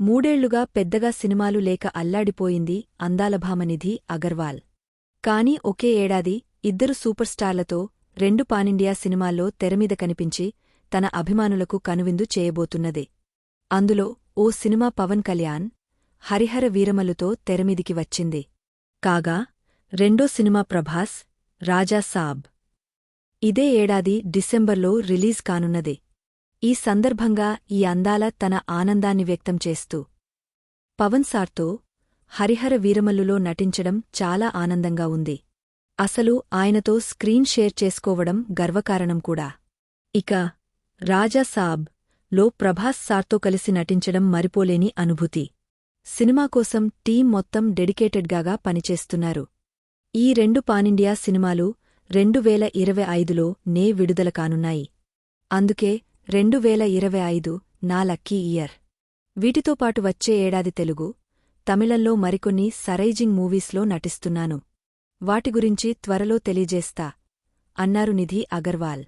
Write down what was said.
మూడేళ్ళుగా పెద్దగా సినిమాలు లేక అల్లాడిపోయింది అందాలభామనిధి అగర్వాల్. కాని ఒకే ఏడాది ఇద్దరు సూపర్ స్టార్లతో రెండు పానిండియా సినిమాల్లో తెరమీద కనిపించి తన అభిమానులకు కనువిందు చేయబోతున్నదే. అందులో ఓ సినిమా పవన్ కళ్యాణ్ హరిహర వీరమలుతో తెరమీదికి వచ్చింది. కాగా రెండో సినిమా ప్రభాస్ రాజా సాబ్. ఇదే ఏడాది డిసెంబర్లో రిలీజ్ కానున్నదే. ఈ సందర్భంగా ఈ అందాల తన ఆనందాన్ని వ్యక్తం చేస్తూ పవన్ సార్తో హరిహర వీరమల్లులో నటించడం చాలా ఆనందంగా ఉంది. అసలు ఆయనతో స్క్రీన్ షేర్ చేసుకోవడం గర్వకారణం కూడా. ఇక రాజా సాబ్లో ప్రభాస్ సార్తో కలిసి నటించడం మరిపోలేని అనుభూతి. సినిమా కోసం టీం మొత్తం డెడికేటెడ్గాగా పనిచేస్తున్నారు. ఈ రెండు పానిండియా సినిమాలు రెండు వేల ఇరవై ఐదులో నే విడుదల కానున్నాయి. అందుకే రెండు వేల ఇరవై ఐదు నా లక్కీ ఇయర్. వీటితో పాటు వచ్చే ఏడాది తెలుగు తమిళంలో మరికొన్ని సరైజింగ్ మూవీస్లో నటిస్తున్నాను. వాటి గురించి త్వరలో తెలియజేస్తా అన్నారు నిధి అగర్వాల్.